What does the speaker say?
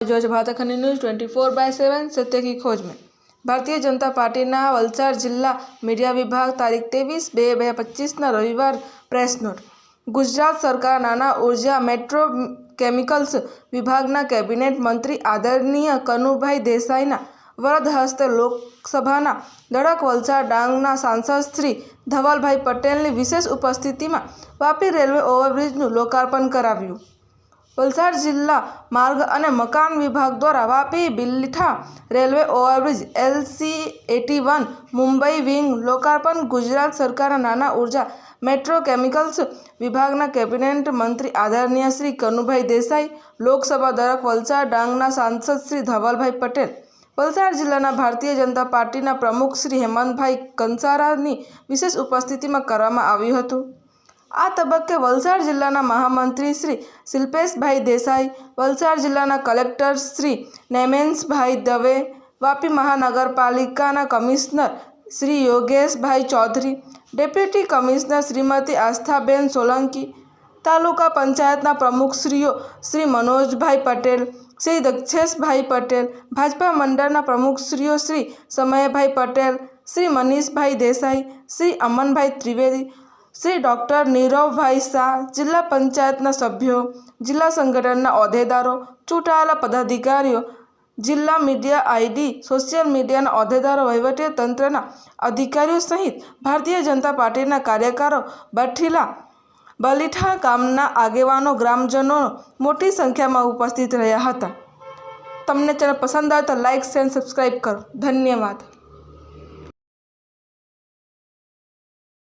જોજ Bharat news twenty four by seven Satyaki ખોજમે Bharatiya Janata પાર્ટીના વલસાડ જિલ્લા media વિભાગ તારીખ ત્રેવીસ બે બે પચીસના રવિવાર પ્રેસ નોટ. ગુજરાત સરકાર નાના ઊર્જા મેટ્રો કેમિકલ્સ વિભાગના કેબિનેટ મંત્રી આદરણીય કનુભાઈ દેસાઈના વરદ હસ્તે લોકસભાના દડક વલસાડ ડાંગના સાંસદ શ્રી ધવલભાઈ પટેલની વિશેષ ઉપસ્થિતિમાં વાપી રેલવે ઓવરબ્રિજનું લોકાર્પણ કરાવ્યું. વલસાડ જિલ્લા માર્ગ અને મકાન વિભાગ દ્વારા Vapi Billitha railway overbridge LC eighty one Mumbai wing લોકાર્પણ ગુજરાત સરકારના નાના ઊર્જા મેટ્રો કેમિકલ્સ વિભાગના કેબિનેટ મંત્રી આદરણીય શ્રી કનુભાઈ દેસાઈ, લોકસભા દરક વલસાડ ડાંગના સાંસદ શ્રી ધવલભાઈ પટેલ, વલસાડ જિલ્લાના ભારતીય જનતા પાર્ટીના પ્રમુખ શ્રી હેમંતભાઈ કંસારાની વિશેષ ઉપસ્થિતિમાં કરવામાં આવ્યું હતું. આ તબક્કે વલસાડ જિલ્લાના મહામંત્રી શ્રી શિલ્પેશભાઈ દેસાઈ, વલસાડ જિલ્લાના કલેક્ટર શ્રી નેમેન્સભાઈ દવે, વાપી મહાનગરપાલિકાના commissioner Shri Yogeshbhai Chaudhari, deputy commissioner Shrimati Asthaben Solanki, taluka પંચાયતના પ્રમુખશ્રીઓ શ્રી મનોજભાઈ પટેલ, શ્રી દક્ષેશભાઈ પટેલ, ભાજપા મંડળના પ્રમુખશ્રીઓ શ્રી સમયભાઈ પટેલ, શ્રી મનીષભાઈ દેસાઈ, શ્રી અમનભાઈ ત્રિવેદી શ્રી ડૉક્ટર નીરવભાઈ શાહ, જિલ્લા પંચાયતના સભ્યો, જિલ્લા સંગઠનના હોદ્દેદારો ચૂંટાયેલા પદાધિકારીઓ, જિલ્લા મીડિયા આઈડી, સોશિયલ મીડિયાના હોદ્દેદારો તંત્રના અધિકારીઓ સહિત ભારતીય જનતા પાર્ટીના કાર્યકરો, બઠીલા બલીઠા ગામના આગેવાનો, ગ્રામજનો મોટી સંખ્યામાં ઉપસ્થિત રહ્યા હતા. તમને ચેનલ પસંદ આવે તો લાઇક, શેર સબસ્ક્રાઈબ કરો. ધન્યવાદ.